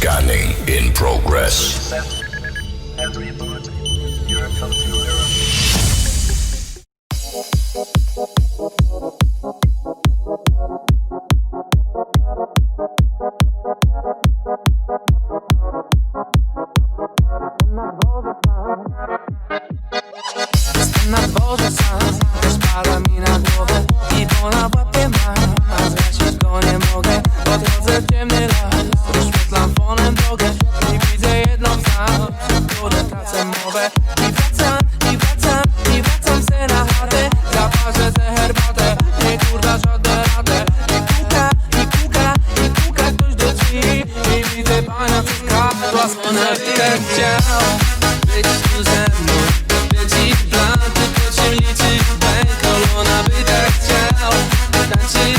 Scanning in progress. Skradła monetkę chciał Być tu ze mną Leci plan, tylko się liczy Bękolona by tak chciał Tańczyć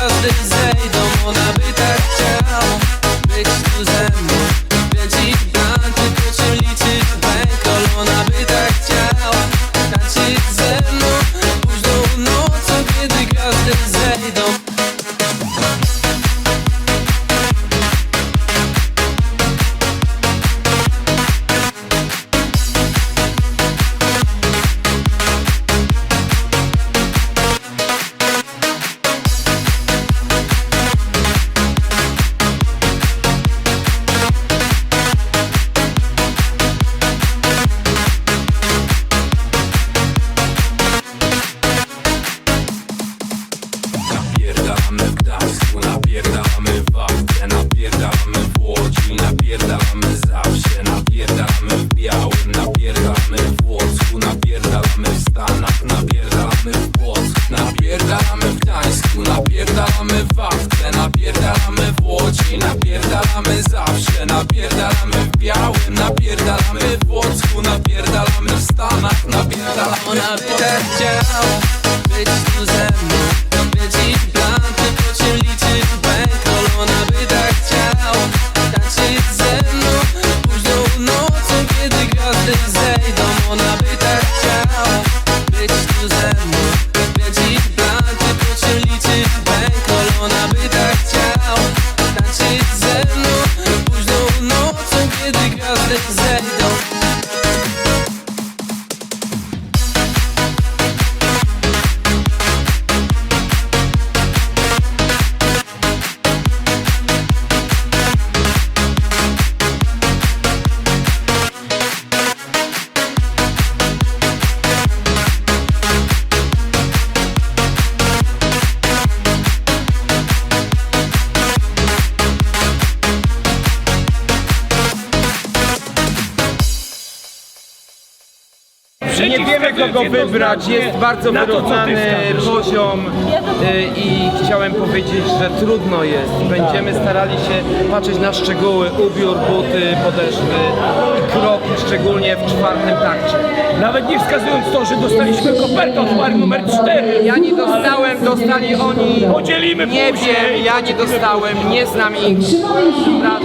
meilleurs des ailes dans mon habit wie kogo wybrać, jest bardzo wyrównany poziom y, i chciałem powiedzieć, że trudno jest. Będziemy starali się patrzeć na szczegóły, ubiór, buty, podeszwy i kroki, szczególnie w czwartym takcie. Nawet nie wskazując to, że dostaliśmy kopertę od pary numer 4. Ja nie dostałem, dostali oni. Podzielimy Nie później. wiem, ja nie dostałem, nie znam ich. Przepraszam.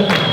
Gracias.